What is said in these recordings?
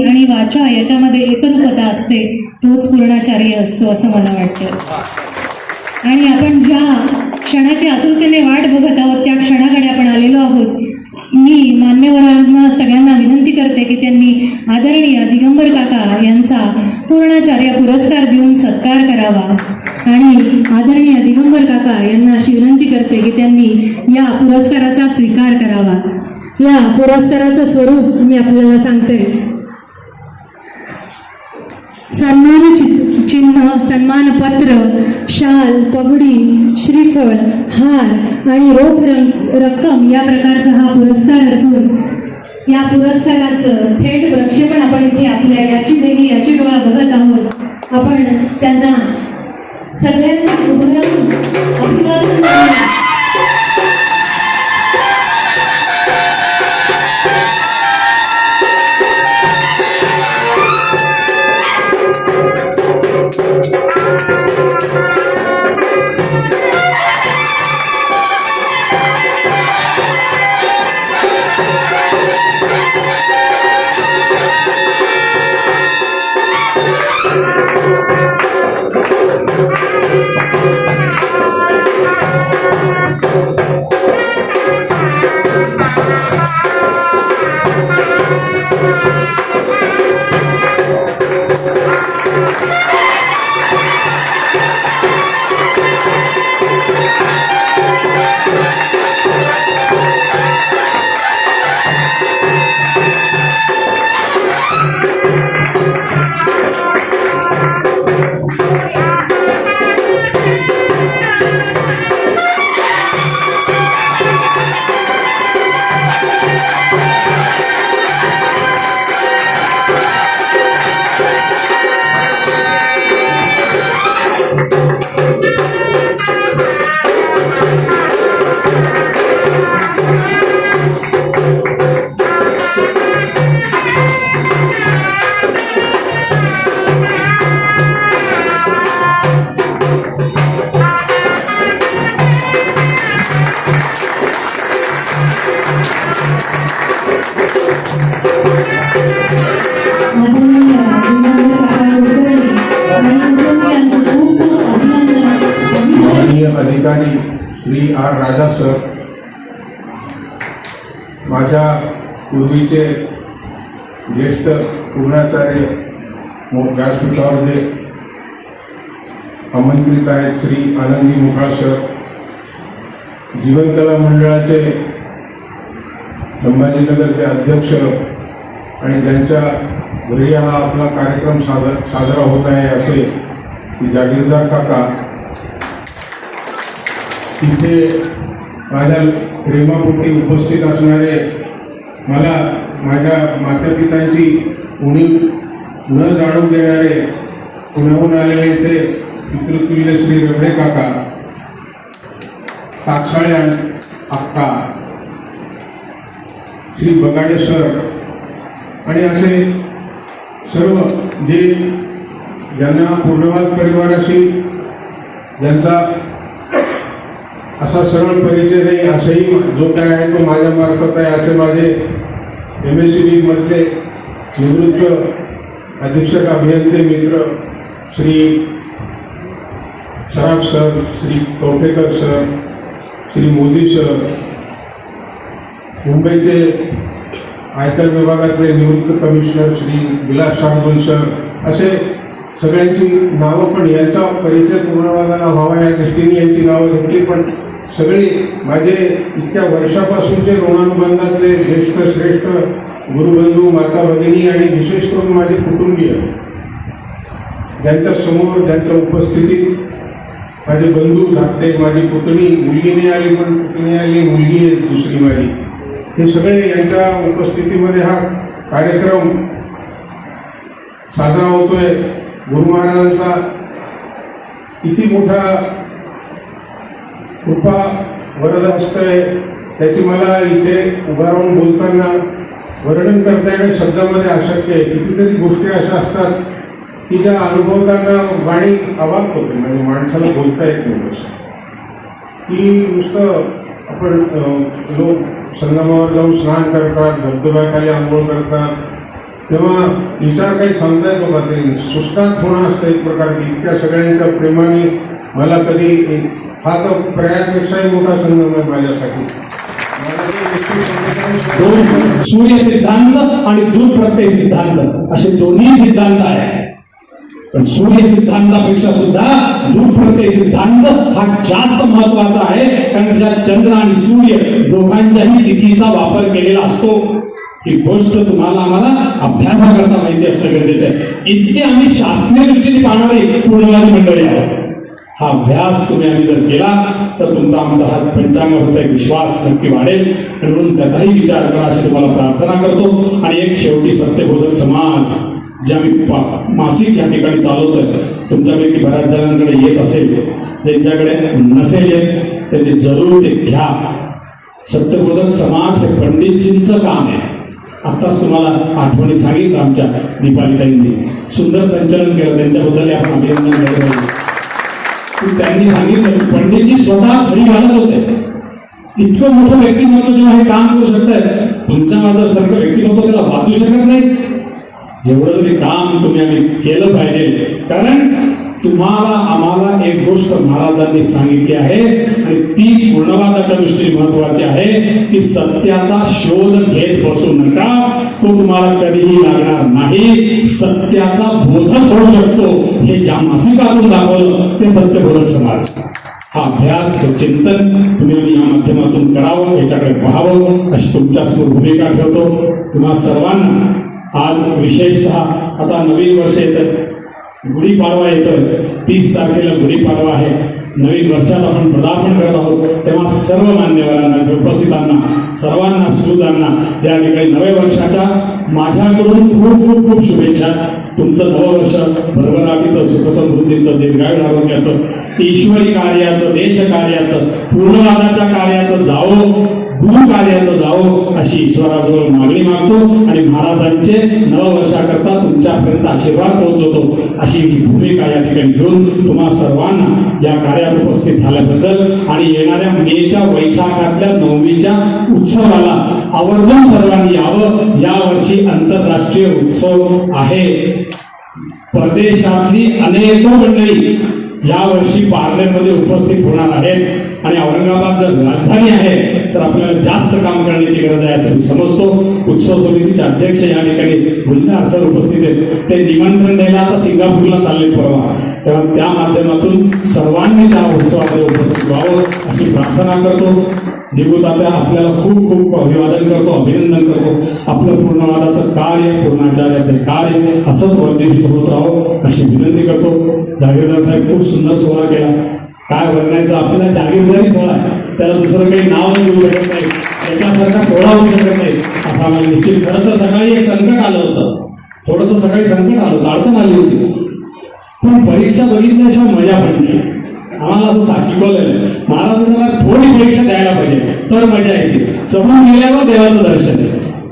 आणि वाचा याच्यामध्ये एकरूपता असते तोच पूर्णाचार्य असतो असं मला वाटतं. आणि आपण ज्या क्षणाची आतुरतेने वाट बघत आहोत त्या क्षणाकडे आपण आलेलो आहोत मी मान्यवरांना सगळ्यांना विनंती करते की त्यांनी आदरणीय दिगंबर काका यांचा पूर्णाचार्य पुरस्कार देऊन सत्कार करावा. आणि आदरणीय दिगंबर काका यांना अशी विनंती करते की त्यांनी या पुरस्काराचा स्वीकार करावा. या पुरस्काराचं स्वरूप मी आपल्याला सांगते. सन्मान चि- चिन्ह सन्मानपत्र शाल पगडी श्रीफळ हार आणि रोख रक्कम या प्रकारचा हा पुरस्कार असून या पुरस्काराचं थेट प्रक्षेपण आपण इथे आपल्या याची देणी याची डोळा बघत आहोत. आपण त्यांना आर राजा सर माझ्या पूर्वीचे ज्येष्ठ पूर्णाचार्य मो- व्यासपीठावर आमंत्रित आहेत श्री आनंदी मुखा सर जीवनकला मंडळाचे संभाजीनगरचे अध्यक्ष आणि ज्यांच्या घरी हा आपला कार्यक्रम साजरा साजरा होत आहे असे की जागीरदार काका तिथे माझ्या प्रेमापोटी उपस्थित असणारे मला माझ्या मातापितांची उणीव न जाणून देणारे पुण्याहून आलेले ते पितृतुल्य श्री रबडे काका टाकसाळे आत्ता श्री बगाडे सर आणि असे सर्व जे ज्यांना पूर्णवाद परिवाराशी ज्यांचा असा सरळ परिचय नाही असंही जो काय आहे तो माझ्या मार्फत आहे असे माझे एम एस सी मधले निवृत्त अधीक्षक अभियंते मित्र Shri Saraf sir Shri Kavthekar sir Shri Modi sir मुंबईचे आयकर विभागातले निवृत्त कमिशनर श्री विलास शार्दूल सर असे सगळ्यांची नावं पण यांचा परिचय पूर्णवादाला व्हावा या दृष्टीने यांची नावं घेतली पण सगळी माझे इतक्या वर्षापासूनचे ऋणानुबंधातले ज्येष्ठ श्रेष्ठ गुरुबंधू माता भगिनी आणि विशेष करून माझे कुटुंबीय ज्यांच्या समोर ज्यांच्या उपस्थितीत माझे बंधू धाकटे माझी पुतणी मुलगी नाही आली पण पुतणी आली मुलगी आहे दुसरी माझी. हे सगळे यांच्या उपस्थितीमध्ये हा कार्यक्रम साजरा होतोय. गुरु महाराजांचा किती मोठा कृपा वरद असतंय त्याची मला इथे उभा राहून बोलताना वर्णन करता येणं शब्दामध्ये अशक्य आहे. कितीतरी गोष्टी अशा असतात की ज्या अनुभवताना वाणी अवाक होते. म्हणजे माणसाला बोलता येत नाही की नुसतं आपण लोक संगमावर जाऊन स्नान करतात धबधब्याखाली आंघोळ करतात तेव्हा विचार काही सांगता येतो का ते सुस्टात होणं असतं एक प्रकारची. इतक्या सगळ्यांच्या प्रेमाने मला कधी हा तर प्रयागपेक्षाही मोठा संगम आहे माझ्यासाठी. सूर्य सिद्धांत आणि दूर प्रत्यय सिद्धांत. असे दोन्ही सिद्धांत आहे पण सूर्य सिद्धांतापेक्षा सुद्धा दूर सिद्धांत हा जास्त महत्त्वाचा आहे. कारण त्यात चंद्र आणि सूर्य दोघांच्याही तिथीचा वापर केलेला असतो. ही गोष्ट तुम्हाला आम्हाला अभ्यासाकरता माहिती असणं गरजेचं आहे. इतके आम्ही शास्त्रीय दृष्टीने पाहणारे पूर्णवादी मंडळी आहोत. हा अभ्यास तुम्ही आम्ही जर केला तर तुमचा आमचा हा पंचांगावरचा एक विश्वास नक्की वाढेल. म्हणून त्याचाही विचार करा अशी तुम्हाला प्रार्थना करतो. आणि एक शेवटी सत्यबोधक समाज जे आम्ही मासिक या ठिकाणी चालवतोय तुमच्यापैकी बऱ्याच जणांकडे येत असेल त्यांच्याकडे नसेल येत त्यांनी जरूर ते घ्या. सत्यबोधक समाज हे पंडितजींचं काम आहे. आत्ताच तुम्हाला आठवणी सांगितलं आमच्या दीपालिताईंनी सुंदर संचलन केलं त्यांच्याबद्दल आपण अभिनंदन केलं पाहिजे त्यांनी सांगितलं पंडितजी स्वतः घरी घालत होते. इतकं मोठं व्यक्तिमत्व जेव्हा हे काम करू शकताय तुमच्या माझं सारखं व्यक्तिमत्व त्याला वाचू शकत नाही. एवढं तरी काम तुम्ही आम्ही केलं पाहिजे. कारण तुम्हाला आम्हाला एक गोष्ट महाराजांनी सांगितली आहे आणि ती पूर्णवादाच्या दृष्टीने महत्वाची आहे की सत्याचा शोध घेत बसू नका. तो तुम्हाला कधीही लागणार नाही. सत्याचा बोधच होऊ शकतो. हे ज्या मासिकातून दाखवलं. ते सत्यबोधक समाज. हा अभ्यास हे चिंतन तुम्ही या माध्यमातून करावं याच्याकडे पाहावं. अशी तुमच्यासमोर भूमिका ठेवतो. तुम्हा सर्वांना आज विशेषतः आता नवीन वर्ष येतं. गुढीपाडवा येतं. तीस तारखेला गुढीपाडवा आहे. नवीन वर्षात आपण पदार्पण करत आहोत. तेव्हा सर्व मान्यवरांना जे उपस्थितांना सर्वांना सुजांना या ठिकाणी नव्या वर्षाच्या माझ्याकडून खूप खूप खूप शुभेच्छा. तुमचं नवं वर्ष भरभराटीचं सुखसमृद्धीचं दीर्घायू आरोग्याचं ईश्वरी कार्याचं देश कार्याचं पूर्णवादाच्या कार्याचं जावो. गुरु कार्याचं जावं अशी ईश्वराजवळ मागणी मागतो आणि महाराजांचे नववर्षाकरता तुमच्यापर्यंत आशीर्वाद पोहोचवतो. अशी भूमिका या ठिकाणी घेऊन तुम्हा सर्वांना या कार्यात उपस्थित झाल्याबद्दल आणि येणाऱ्या मेच्या वैशाखातल्या नवमीच्या उत्सवाला आवर्जून सर्वांनी यावं. यावर्षी आंतरराष्ट्रीय उत्सव आहे. परदेशातली अनेक मंडळी यावर्षी पार्लरमध्ये उपस्थित होणार आहेत. आणि औरंगाबाद जर राजधानी आहे तर आपल्याला जास्त काम करण्याची गरज आहे असं मी समजतो. उत्सव समितीचे अध्यक्ष या ठिकाणी गुलजार सर उपस्थित आहेत. ते निमंत्रण द्यायला आता सिंगापूरला चालले परवा. तेव्हा त्या माध्यमातून सर्वांनी त्या उत्सवामध्ये उपस्थित व्हावं अशी प्रार्थना करतो. निघून आपल्याला खूप खूप अभिवादन करतो अभिनंदन करतो. आपलं पूर्णवादाचं कार्य पूर्णाचार्याचं कार्य असंच वर्धित होत राहो अशी विनंती करतो. जागीरदार साहेब खूप सुंदर सोहळा केला. काय वर्णायचं आपल्याला जागीरदारी सोहळा आहे त्याला दुसरं काही नाव देऊ शकत नाही. त्याच्यासारखा सोहळा होऊ शकत नाही. असं आम्हाला निश्चित खरं तर सकाळी एक संकट आलं होतं. थोडंसं सकाळी संकट आलं होतं. अडचण आली होती. पण परीक्षा बघितल्याशिवाय मजा पडली आम्हाला असं सा- शिकवलेलं महाराजांना महाराज म्हणाला थोडी परीक्षा द्यायला पाहिजे. तर मजा येते. चढून गेल्यावर देवाचं दर्शन.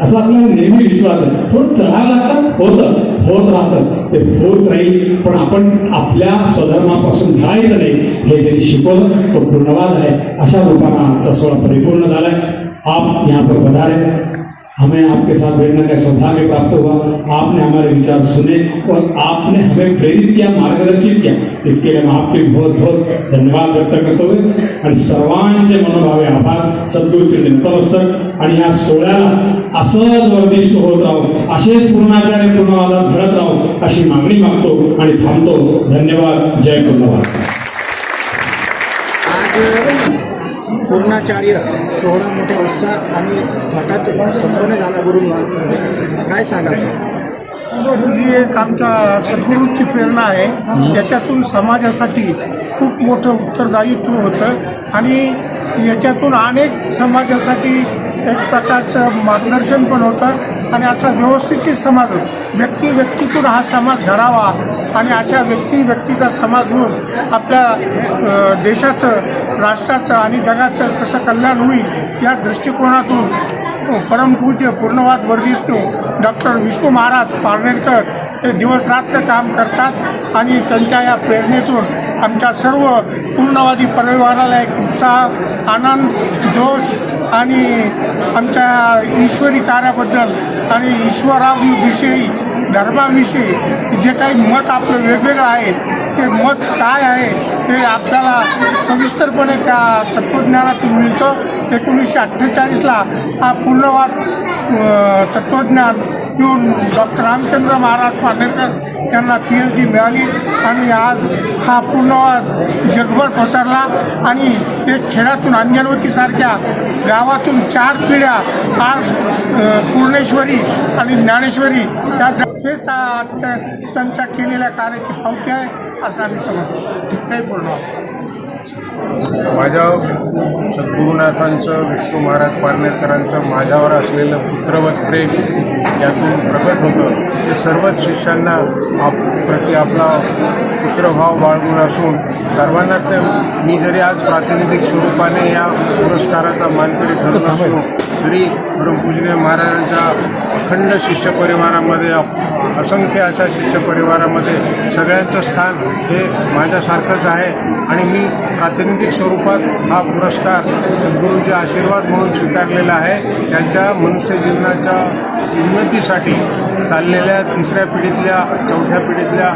असा आपल्याला नेहमी विश्वास आहे. थोडं चढावं लागतं. होतं. होत राहतं ते होत राहील. पण आपण आपल्या स्वधर्मापासून जायचं नाही. हे ज्यांनी शिकवलं तो पूर्णवाद आहे. अशा रूपानं आजचा सोहळा परिपूर्ण झालाय. आप यहाँ पर पधारे हमें आपके साथ बैठने का सौभाग्य प्राप्त हुआ। आपने हमारे विचार सुने और आपने हमें प्रेरित किया मार्गदर्शित किया। इसके लिए हम आपके बहुत बहुत धन्यवाद व्यक्त करतो आणि सर्वांचे मनोभावे आभार। सद्गुरूचे नतमस्तक आणि या सोहळ्याला असंच वर्दिष्ट होत राहू असेच पूर्णाचार्य पूर्णवादात घडत राहू अशी मागणी मागतो आणि थांबतो. धन्यवाद. जय पूर्णवाद. पूर्णाचार्य सोहळा मोठ्या उत्साह आणि थाटात संपन्न झाला गुरु काय सांगायचं ही एक आमच्या सद्गुरूंची प्रेरणा आहे. याच्यातून समाजासाठी खूप मोठं उत्तरदायित्व होतं आणि याच्यातून अनेक समाजासाठी एक प्रकारचं मार्गदर्शन पण होतं आणि असा व्यवस्थित समाज व्यक्ती व्यक्तीतून हा समाज घडावा आणि अशा व्यक्ती व्यक्तीचा समाज होऊन आपल्या देशाचं राष्ट्राचं आणि जगाचं कसं कल्याण होईल या दृष्टिकोनातून परमपूज्य पूर्णवाद वर्धिष्णू डॉक्टर विष्णू महाराज पारनेरकर हे दिवसरात्र काम करतात आणि त्यांच्या या प्रेरणेतून आमच्या सर्व पूर्णवादी परिवाराला एक उत्साह आनंद जोश आणि आमच्या ईश्वरी कार्याबद्दल आणि ईश्वराविषयी धर्माविषयी जे काही मत आपलं वेगवेगळं आहे ते मत काय आहे हे आपल्याला सविस्तरपणे त्या तत्त्वज्ञानातून मिळतं. एकोणीसशे अठ्ठेचाळीसला हा पूर्णवाद तत्त्वज्ञान घेऊन डॉक्टर रामचंद्र महाराज पानेरकर यांना पी एच डी मिळाली आणि आज हा पूर्णवाद जगभर पसरला आणि एक खेड्यातून अंजनवतीसारख्या गावातून चार पिढ्या आज पूर्णेश्वरी आणि ज्ञानेश्वरी या हेच आजच्या त्यांच्या केलेल्या कार्याची पावती आहे असं आम्ही समजतो. ते पूर्णवाद माझ्या सद्गुरुनाथांचं विष्णू महाराज पारनेरकरांचं माझ्यावर असलेलं पुत्रवत प्रेम यातून प्रकट होतं ते सर्वच शिष्यांना आप प्रति आपला पुत्रभाव बाळगून असून सर्वांना ते मी जरी आज प्रातिनिधिक स्वरूपाने या पुरस्काराचा मानकरी ठरलो असलो तरी परमपूजनीय महाराजांच्या अखंड शिष्य परिवारामध्ये असंख्य अशा शिष्य परिवारामध्ये सगळ्यांचं स्थान हे माझ्यासारखंच आहे. आणि मी प्रातिनिधिक स्वरूपात हा पुरस्कार सद्गुरूंचे आशीर्वाद म्हणून स्वीकारलेला आहे. त्यांच्या मनुष्य जीवनाच्या उन्नतीसाठी चाललेल्या तिसऱ्या पिढीतल्या चौथ्या पिढीतल्या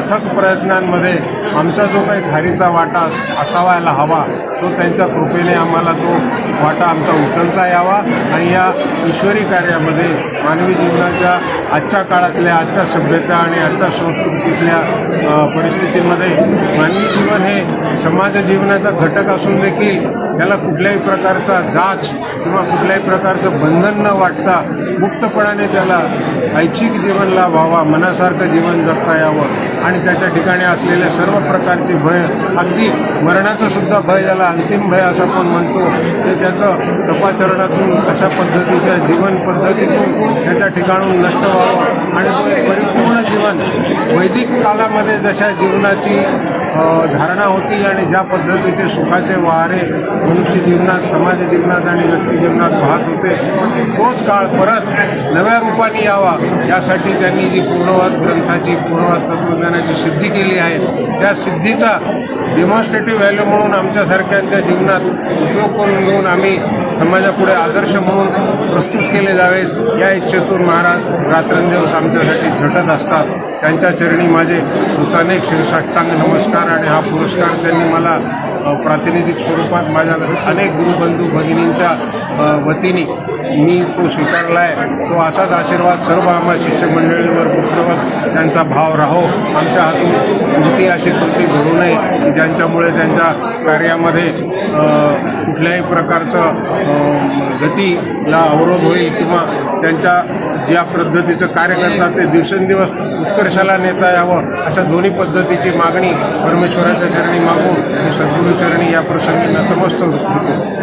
अथक प्रयत्नांमध्ये आमचा जो काही खारीचा वाटा असावायला हवा तो त्यांच्या कृपेने आम्हाला तो वाटा आमचा उचलता यावा आणि या ईश्वरी कार्यामध्ये मानवी जीवनाच्या आजच्या काळातल्या आजच्या सभ्यता आणि आजच्या संस्कृतीतल्या परिस्थितीमध्ये मानवी जीवन हे समाज जीवनाचा घटक असून देखील त्याला कुठल्याही प्रकारचा जाच किंवा कुठल्याही प्रकारचं बंधन न वाटता मुक्तपणाने त्याला ऐच्छिक जीवन लाभावा मनासारखं जीवन जगता यावं. आणि त्याच्या ठिकाणी असलेल्या सर्व प्रकारचे भय अगदी मरणाचं सुद्धा भय ज्याला अंतिम भय असं आपण म्हणतो ते त्याचं तपाचरणातून अशा पद्धतीच्या जीवन पद्धतीतून त्याच्या ठिकाणून नष्ट व्हावं. आणि तो एक परिपूर्ण जीवन वैदिक कालामध्ये जशा जीवनाची धारणा होती आणि ज्या पद्धतीचे सुखाचे वारे मनुष्य जीवनात समाज जीवनात आणि व्यक्ती जीवनात वाहत होते तोच काळ परत नव्या रूपाने यावा. यासाठी त्यांनी जी पूर्णवाद ग्रंथाची पूर्णवाद तत्वज्ञानाची सिद्धी केली आहे त्या सिद्धीचा डेमॉन्स्ट्रेटिव्ह व्हॅल्यू म्हणून आमच्यासारख्यांच्या जीवनात उपयोग करून घेऊन आम्ही समाजापुढे आदर्श म्हणून प्रस्तुत केले जावेत. या इच्छेतून महाराज रात्रंदिवस आमच्यासाठी झटत असतात. त्यांच्या चरणी माझे अनेक शिरसाष्टांग नमस्कार आणि हा पुरस्कार त्यांनी मला प्रातिनिधिक स्वरूपात माझ्या अनेक गुरुबंधू भगिनींच्या वतीने मी तो स्वीकारला आहे तो असाच आशीर्वाद सर्व आम्हा शिष्यमंडळीवर पुत्रवत त्यांचा भाव राहो. आमच्या हातून कोणती अशी कृती घडू नये की ज्यांच्यामुळे त्यांच्या कार्यामध्ये कुठल्याही प्रकारचं गतीला अवरोध होईल किंवा त्यांच्या ज्या पद्धतीचं कार्य करतात ते दिवसेंदिवस उत्कर्षाला नेता यावं अशा दोन्ही पद्धतीची मागणी परमेश्वराच्या चरणी मागून मी सद्गुरूचरणी या प्रसंगी नतमस्त होतो.